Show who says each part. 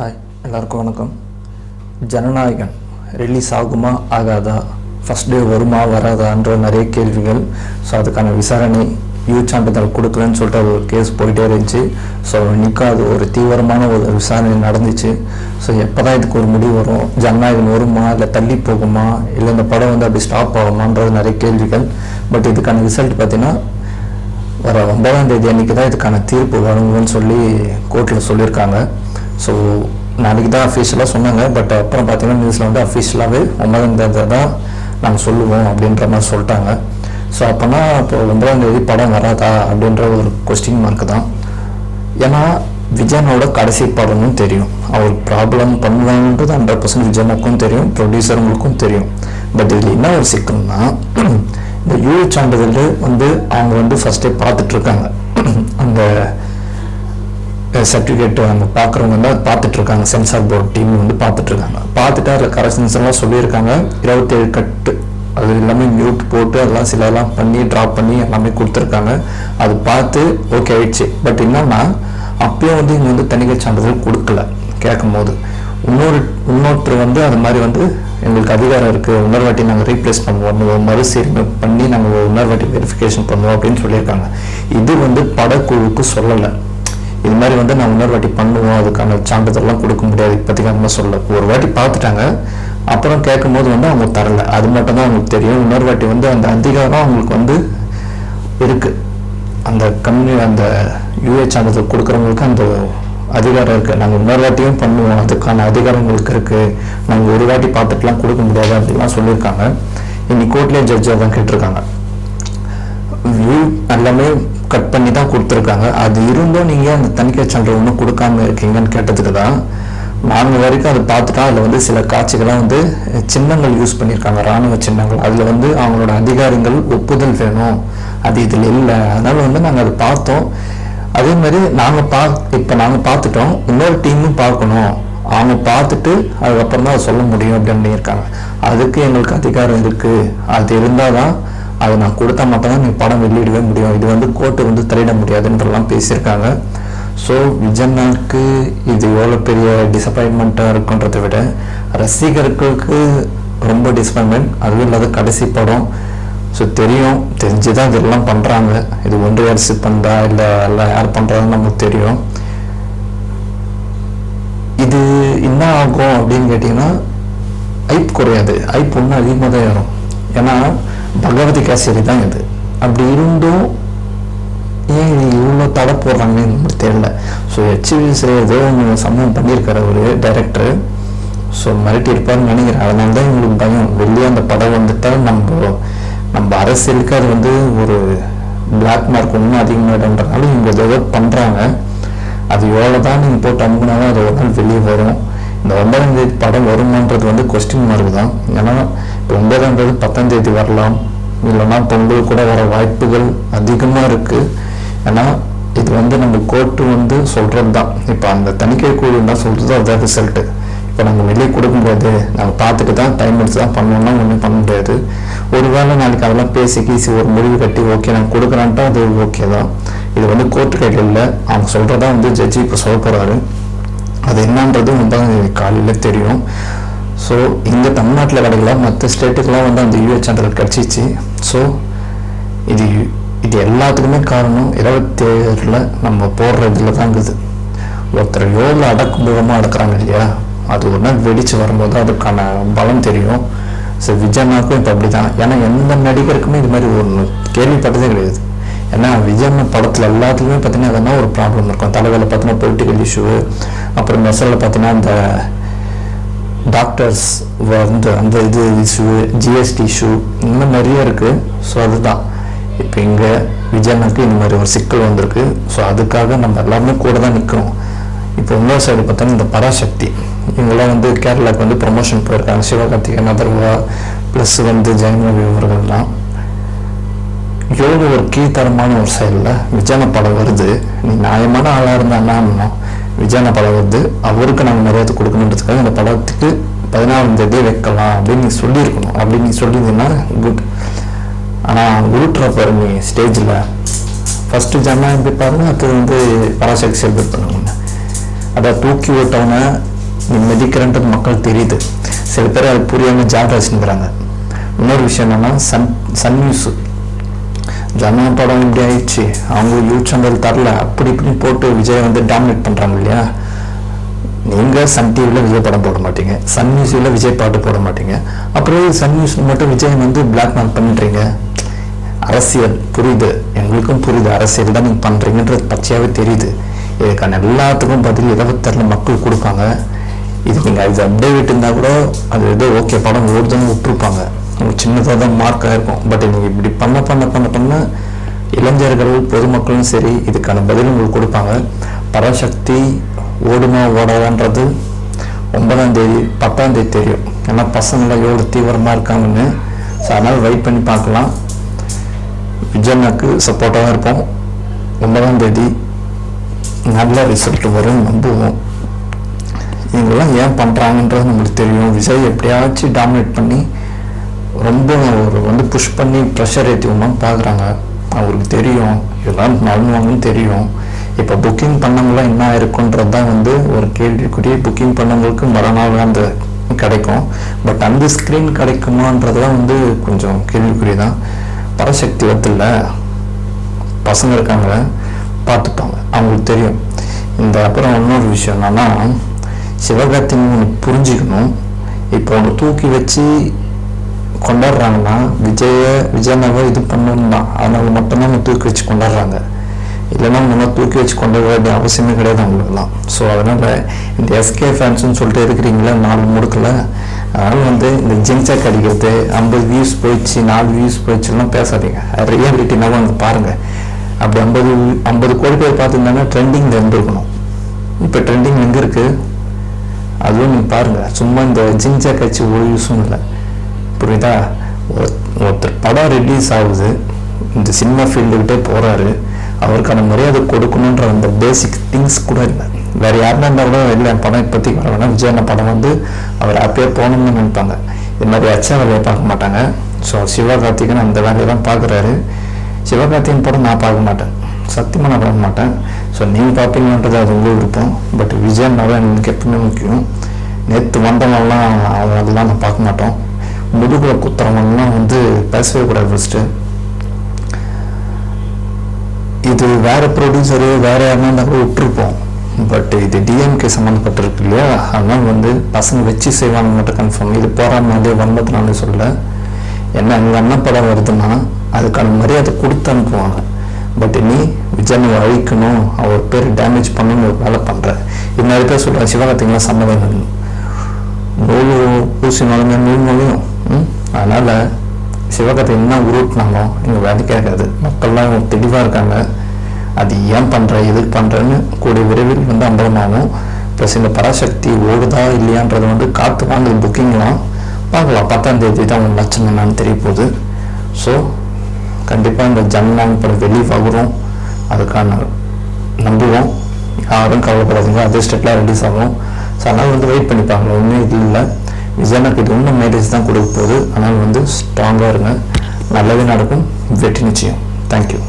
Speaker 1: Hi எல்லாருக்கும் வணக்கம். Jananayagan release ஆகுமா ஆகாதா? ஃபஸ்ட் டே வருமா வராதான்ற நிறைய கேள்விகள். ஸோ அதுக்கான விசாரணை யூ சான்றிதழ் கொடுக்கலன்னு சொல்லிட்டு ஒரு கேஸ் போயிட்டே இருந்துச்சு. ஸோ இன்னைக்கும் அது ஒரு தீவிரமான ஒரு விசாரணை நடந்துச்சு. ஸோ எப்போ தான் இதுக்கு ஒரு முடிவு வரும்? ஜனநாயகன் வருமா இல்லை தள்ளி போகுமா? இல்லை இந்த படம் வந்து அப்படி ஸ்டாப் ஆகுமான்றது நிறைய கேள்விகள். பட் இதுக்கான ரிசல்ட் பார்த்தீங்கன்னா வர ஒன்பதாம் தேதி அன்னைக்கு தான் இதுக்கான தீர்ப்பு வழங்குன்னு சொல்லி கோர்ட்டில் சொல்லியிருக்காங்க. ஸோ நாளைக்கு தான் அஃபீஷியலாக சொன்னாங்க. பட் அப்புறம் பார்த்தீங்கன்னா நியூஸில் வந்து அஃபீஷியலாகவே ஒன்பதாம் தேதி தான் நாங்கள் சொல்லுவோம் அப்படின்ற மாதிரி சொல்லிட்டாங்க. ஸோ அப்போனா இப்போ ஒன்பதாம் தேதி படம் வராதா அப்படின்ற ஒரு கொஸ்டின் மார்க் தான். ஏன்னா விஜயனோட கடைசி படமும் தெரியும். அவர் ப்ராப்ளம் பண்ணுவாங்கன்றது ஹண்ட்ரட் பர்சன்ட் விஜயனுக்கும் தெரியும் ப்ரொடியூசருங்களுக்கும் தெரியும். பட் இதில் என்ன ஒரு சிக்கல்னா இந்த யூ சான்றிதழ் வந்து அவங்க வந்து ஃபஸ்ட்டே பார்த்துட்ருக்காங்க அந்த சர்டிஃபிகேட் அவங்க பார்க்குறவங்க வந்து அதை பார்த்துட்டு இருக்காங்க சென்சார் போர்டு டீம் வந்து பார்த்துட்டு இருக்காங்க பார்த்துட்டு அதில் கரெக்ஷன்ஸ்லாம் சொல்லியிருக்காங்க. இருபத்தேழு கட்டு. அது எல்லாமே மியூட் போட்டு அதெல்லாம் சில எல்லாம் பண்ணி ட்ராப் பண்ணி எல்லாமே கொடுத்துருக்காங்க. அது பார்த்து ஓகே ஆயிடுச்சு. பட் என்னன்னா அப்பயும் வந்து இங்கே வந்து தணிக்கை சான்றிதழ் கொடுக்கல கேட்கும் போது இன்னொரு இன்னொருத்தர் வந்து அது மாதிரி வந்து எங்களுக்கு அதிகாரம் இருக்குது உணர்வாட்டி வாட்டி நாங்கள் ரீப்ளேஸ் பண்ணுவோம் மறுசீரமை பண்ணி நாங்கள் உணர்வாட்டி வாட்டி வெரிஃபிகேஷன் பண்ணுவோம் அப்படின்னு சொல்லியிருக்காங்க. இது வந்து படக்குழுவுக்கு சொல்லலை. இது மாதிரி வந்து நான் இன்னொரு வாட்டி பண்ணுவோம். அதுக்கான சான்றிதழ்லாம் கொடுக்க முடியாது. இப்போதைக்கு அந்த சொல்ல ஒரு வாட்டி பார்த்துட்டாங்க. அப்புறம் கேட்கும்போது வந்து அவங்க தரல. அது மட்டும் தான் அவங்களுக்கு தெரியும். இன்னொரு வாட்டி வந்து அந்த அதிகாரம் அவங்களுக்கு வந்து இருக்கு. அந்த கம்யூனி அந்த யூஏ சான்றிதழ் கொடுக்குறவங்களுக்கு அந்த அதிகாரம் இருக்கு. நாங்கள் இன்னொரு வாட்டியும் பண்ணுவோம். அதுக்கான அதிகாரம் உங்களுக்கு இருக்கு. நாங்கள் ஒரு வாட்டி பார்த்துட்டுலாம் கொடுக்க முடியாது அப்படிலாம் சொல்லியிருக்காங்க. இன்னைக்கு கோர்ட்லேயே ஜட்ஜாக தான் கேட்டிருக்காங்க. வியூ எல்லாமே கட் பண்ணி தான் கொடுத்துருக்காங்க. அது இருந்தும் நீங்கள் அந்த தணிக்கை சான்று ஒன்றும் கொடுக்காம இருக்கீங்கன்னு கேட்டதுக்கு தான் நாங்கள் வரைக்கும் அதை பார்த்துட்டா அதில் வந்து சில காட்சிகள்லாம் வந்து சின்னங்கள் யூஸ் பண்ணியிருக்காங்க. இராணுவ சின்னங்கள். அதில் வந்து அவங்களோட அதிகாரிகள் ஒப்புதல் வேணும். அது இதில் இல்லை. அதனால் வந்து நாங்கள் அதை பார்த்தோம். அதே மாதிரி நாங்கள் பா இப்போ நாங்கள் பார்த்துட்டோம். இன்னொரு டீமும் பார்க்கணும். அவங்க பார்த்துட்டு அதுக்கப்புறம் தான் அதை சொல்ல முடியும் அப்படின்னு இருக்காங்க அதுக்கு எங்களுக்கு அதிகாரம் இருக்குது அது இருந்தால் தான் அதை நான் கொடுத்தா மட்டும்தான் நீ படம் வெளியிடவே முடியும். இது வந்து கோர்ட்டு வந்து தலையிட முடியாதுன்றலாம் பேசியிருக்காங்க. ஸோ விஜயனாக்கு இது எவ்வளோ பெரிய டிசப்பாயின்மெண்ட்டாக இருக்குன்றதை விட ரசிகர்களுக்கு ரொம்ப டிசப்பாயின்மெண்ட் அதுவும் இல்லாத கடைசி படம். ஸோ தெரியும். தெரிஞ்சு தான் இதெல்லாம் பண்ணுறாங்க இது ஒன்றிய அரசு பண்ணுறா இல்லை எல்லாம் யார் பண்ணுறாங்கன்னு நமக்கு தெரியும். இது என்ன ஆகும் அப்படின்னு கேட்டிங்கன்னா ஐப் குறையாது. ஐப் ஒன்றும் அதிகமாக தான் ஏறும். ஏன்னா பகவதி கேசரி தான் இது. அப்படி இருந்தும் ஏன் இது இவ்வளோ தடை போடுறாங்கன்னு நம்மளுக்கு தெரியல. ஸோ ஹெச்விஎஸ் ஏதோ ஒன்று சம்பவம் பண்ணியிருக்காரு ஒரு டைரக்டர் ஸோ மிரட்டி இருப்பாருன்னு நினைக்கிறேன். அதனால தான் எங்களுக்கு பயம். வெளியே அந்த படம் வந்துட்டால் நம்ம நம்ம அரசியலுக்கு அது வந்து ஒரு பிளாக் மார்க் இன்னும் அதிகமாகிடும்ன்றனால இவங்க ஏதோ பண்ணுறாங்க அது எவ்வளோ தான் நீங்கள் போட்டு அனுப்புனாலும் அது ஒரு நாள் வெளியே வரும். இந்த ஒன்பதாம் தேதி படம் வருமான்றது வந்து கொஸ்டின் மார்க் தான். ஏன்னா ஒன்பதாம் தேதி பத்தாம் தேதி வரலாம். இல்லைன்னா பொங்கல் கூட வர வாய்ப்புகள் அதிகமாக இருக்குது ஏன்னா இது வந்து நம்ம கோர்ட்டு வந்து சொல்கிறது தான் இப்போ அந்த தணிக்கை குழு என்ன சொல்கிறது அதுதான் ரிசல்ட்டு இப்போ நம்ம வெளியே கொடுக்க முடியாது நம்ம பார்த்துட்டு தான் டைம் எடுத்து தான் பண்ணணும்னா ஒன்றும் பண்ண முடியாது. ஒருவேளை நாளைக்கு அதெல்லாம் பேசி கீசி ஒரு முடிவு கட்டி ஓகே நான் கொடுக்குறான்ட்டா அது ஓகே தான். இது வந்து கோர்ட்டு கையில் இல்லை. அவங்க சொல்கிறதா வந்து ஜட்ஜி இப்போ சொல்ல போகிறாரு அது என்னன்றது வந்து காலையில் தெரியும். ஸோ இங்கே தமிழ்நாட்டில் கிடைக்கல மற்ற ஸ்டேட்டுக்கெலாம் வந்து அந்த யூஎச் சான்றிதழ் கிடச்சிச்சு. ஸோ இது இது எல்லாத்துக்குமே காரணம் இருபத்தேழில் நம்ம போடுற இதில் தான் இருக்குது. ஒருத்தர் அடக்கும் அடக்குமுகமாக அடக்கிறாங்க இல்லையா? அது ஒரு நாள் வரும்போது அதுக்கான பலம் தெரியும். ஸோ விஜயனாக்கும் இப்போ அப்படி தான் ஏன்னா எந்த நடிகருக்குமே இது மாதிரி ஒன்று கேள்விப்பட்டதே கிடையாது. ஏன்னா விஜயண்ணா படத்தில் எல்லாத்துலேயுமே பார்த்தீங்கன்னா எதனா ஒரு ப்ராப்ளம் இருக்கும். தலைவலில் பார்த்தீங்கன்னா பொலிட்டிக்கல் இஷ்யூ அப்புறம் மெசலில் பார்த்தீங்கன்னா அந்த டாக்டர்ஸ் வந்து அந்த இது இஷ்யூ ஜிஎஸ்டி இஷ்யூ இந்த மாதிரி நிறைய இருக்குது ஸோ அதுதான். இப்போ இங்கே விஜயனுக்கு இந்த மாதிரி ஒரு சிக்கல் வந்திருக்கு. ஸோ அதுக்காக நம்ம எல்லாருமே கூட தான் நிற்கிறோம் இப்போ இன்னொரு சைடு பார்த்தோன்னா இந்த பராசக்தி. இவங்கெல்லாம் வந்து கேரளாவுக்கு வந்து ப்ரொமோஷன் போயிருக்காங்க. சிவகார்த்திகேயன் அதர்வா ப்ளஸ் வந்து ஜெயமவி இவர்கள்லாம் யோக ஒரு கீழ்த்தரமான ஒரு செயலில் விஜயன படம் வருது. நீ நியாயமான ஆளாக இருந்தாங்கன்னா விஜயான படம் வருது. அவருக்கு நாங்கள் மரியாதை கொடுக்கணுன்றதுக்காக இந்த படத்துக்கு பதினாறாம் தேதி வைக்கலாம் அப்படின்னு நீ சொல்லியிருக்கணும். அப்படின்னு நீ சொல்லியிருந்தீங்கன்னா குட் ஆனால் உருட்டுற பாரு நீ ஸ்டேஜில். ஃபஸ்ட்டு ஜன்னா எப்படி பாருங்க அது வந்து பராசக்தி செலிப்ரேட் பண்ணுவாங்க அதை தூக்கி விட்டவனை நீ மிதிக்கிறன்றது மக்கள் தெரியுது. சில பேர் அது புரியாமல் ஜாப் ரசிக்கிறாங்க இன்னொரு விஷயம் என்னென்னா சன் சன் நியூஸ் ஜனா படம் இப்படி ஆயிடுச்சு அவங்க யூத் சேனல் தரல. அப்படி இப்படி போட்டு விஜய் வந்து டாமினேட் பண்ணுறாங்க இல்லையா? நீங்கள் சன் டிவியில் விஜய் படம் போட மாட்டீங்க. சன் நியூஸில் விஜய் பாட்டு போட மாட்டீங்க. அப்புறம் சன் நியூஸ் மட்டும் விஜய் வந்து பிளாக்மெயில் பண்ணுறீங்க அரசியல். புரியுது. எங்களுக்கும் புரியுது. அரசியல் தான் நீங்கள் பண்ணுறீங்கன்றது பச்சையாகவே தெரியுது. இதுக்கான எல்லாத்துக்கும் பதில் இருபத்தாறில் மக்கள் கொடுப்பாங்க. இது நீங்கள் அது அப்படியே விட்டுருந்தா கூட அது ஏதோ ஓகே படம் ஓடுதுன்னு விட்டுருப்பாங்க. உங்களுக்கு சின்னதாக தான் மார்க்காக இருக்கும் பட் நீங்கள் இப்படி பண்ண பண்ண பண்ண பண்ண இளைஞர்கள் பொதுமக்களும் சரி இதுக்கான பதில் உங்களுக்கு கொடுப்பாங்க. பராசக்தி ஓடுமா ஓடாதான்றது ஒன்பதாம் தேதி பத்தாம் தேதி தெரியும். ஏன்னா பசங்களாம் எவ்வளோ தீவிரமாக இருக்காங்கன்னு. ஸோ அதனால் வெயிட் பண்ணி பார்க்கலாம். விஜயனுக்கு சப்போர்ட்டாக தான் இருப்போம். ஒன்பதாம் தேதி நல்ல ரிசல்ட் வரும் நம்புவோம். இவங்கெல்லாம் ஏன் பண்ணுறாங்கன்றது நம்மளுக்கு தெரியும். விஜய் எப்படியாச்சும் டாமினேட் பண்ணி ரொம்ப ஒரு வந்து புஷ் பண்ணி ப்ரெஷர் ஏற்றி விடணும்னு பார்க்குறாங்க. அவருக்கு தெரியும். இதெல்லாம் நடந்துவாங்கன்னு தெரியும். இப்போ புக்கிங் பண்ணவங்களாம் என்ன இருக்குன்றது தான் வந்து ஒரு கேள்விக்குரிய புக்கிங் பண்ணவங்களுக்கு மறுநாள் அந்த கிடைக்கும். பட் அந்த ஸ்க்ரீன் கிடைக்குமான்றதுலாம் வந்து கொஞ்சம் கேள்விக்குறி தான் பரசக்தி வத்தில் பசங்க இருக்காங்க. பார்த்துப்பாங்க. அவங்களுக்கு தெரியும். இந்த அப்புறம் இன்னொரு விஷயம் என்னன்னா சிவகார்த்தின்னு புரிஞ்சுக்கணும். இப்போ அவங்க தூக்கி வச்சு கொண்டாடுறாங்கன்னா விஜய விஜயனாவை இது பண்ணணும் தான். அதனால மட்டும்தான் அவங்க தூக்கி வச்சு கொண்டாடுறாங்க. இல்லைன்னா நம்ம தூக்கி வச்சு கொண்டாட வேண்டிய அவசியமே கிடையாது அவங்களுக்குலாம் ஸோ அதனால இந்த எஸ்கே ஃபேன்ஸ்னு சொல்லிட்டு இருக்கிறீங்களா நாலு முடுக்கில். அதனால வந்து இந்த ஜிங்சாக் அடிக்கிறது ஐம்பது வியூஸ் போயிடுச்சு நாலு வியூஸ் போயிடுச்சுலாம் பேசாதீங்க. ரியாலிட்டினாவும் அங்கே பாருங்கள் அப்படி ஐம்பது ஐம்பது கோடி பேர் பார்த்துருந்தாங்கன்னா ட்ரெண்டிங்கில் இருந்திருக்கணும். இப்போ ட்ரெண்டிங் எங்கே இருக்குது அதுவும் நீங்கள் பாருங்க. சும்மா இந்த ஜிங்சாக் அடிச்சு ஒரு யூஸும் இல்லை. புரியுதா? ஒரு- ஒருத்தர் படம் ரிலீஸ் ஆகுது. இந்த சினிமா ஃபீல்டுக்கிட்டே போகிறாரு அவருக்கான மரியாதை கொடுக்கணுன்ற அந்த பேசிக் திங்ஸ் கூட இல்லை. வேற யாருன்னா இருந்தால் கூட இல்லை படம் இப்போதைக்கு வர வேணாம். விஜய் அண்ணா படம் வந்து அவர் அப்பயே போகணும்னு நினைப்பாங்க. இது மாதிரி அச்சா வேலையை பார்க்க மாட்டாங்க. ஸோ சிவகார்த்திகன் அந்த வேலையை தான் பார்க்குறாரு. சிவகார்த்திகன் படம் நான் பார்க்க மாட்டேன். சத்தியமாக நான் பார்க்க மாட்டேன். ஸோ நீங்கள் பார்ப்பீங்கன்றது அது உங்கள் விருப்பம். பட் விஜய் அண்ணாவை எனக்கு எப்பவுமே முக்கியம். நேற்று வந்தவங்களாம் அவங்க அதெல்லாம் நான் பார்க்க மாட்டோம். முதுகுல குத்துறவங்கலாம் வந்து பேசவே கூடாது ஃபஸ்ட்டு இது வேற ப்ரொடியூசரு வேற யாருன்னா நாங்கள் கூட விட்டுருப்போம். பட் இது டிஎம்கே சம்மந்தப்பட்டிருக்கு இல்லையா? அதனால் வந்து பசங்க வச்சு செய்வாங்க மட்டும் கன்ஃபார்ம் இது போராடினாலே வந்ததுனால சொல்ல என்ன எங்கள் அண்ணன் படம் வருதுன்னா அதுக்கான மரியாதை கொடுத்து அனுப்புவாங்க. பட் நீ விஜயனை அழிக்கணும். அவர் பேர் டேமேஜ் பண்ணணும்னு ஒரு வேலை பண்ணுற இது நிறைய பேர் சொல்கிறேன் சிவகார்த்திகெலாம் சம்மதம் நூல் பூசினாலுமே நூல் மொழியும். அதனால் சிவகத்தை என்ன உருட்டினாலும் இங்கே வேலை கேட்காது மக்கள்லாம் தெளிவாக இருக்காங்க. அது ஏன் பண்ணுற எதுக்கு பண்ணுறேன்னு கூடிய விரைவில் வந்து அம்பலமாகும். ப்ளஸ் இந்த பராசக்தி ஓடுதா இல்லையான்றது வந்து காற்று வாங்குது புக்கிங்லாம் பார்க்கலாம். பத்தாம் தேதி தான் உங்கள் லட்சம் என்னன்னு தெரிய போகுது. ஸோ கண்டிப்பாக இந்த ஜனநாயக படம் வெளியே அதுக்கான நம்புவோம். யாரும் கவலைப்படாதீங்க. அதே ஸ்டேட்டில் ரிலீஸ் ஆகும். ஸோ அதனால் வந்து வெயிட் பண்ணிப்பாங்க ஒன்றும் இது இல்லை. விஜயனுக்கு இது ஒன்றும் மேரேஜ் தான் கொடுக்க போகுது. அதனால் வந்து ஸ்ட்ராங்காக இருங்க. நல்லதே நடக்கும். வெற்றி நிச்சயம். தேங்க்யூ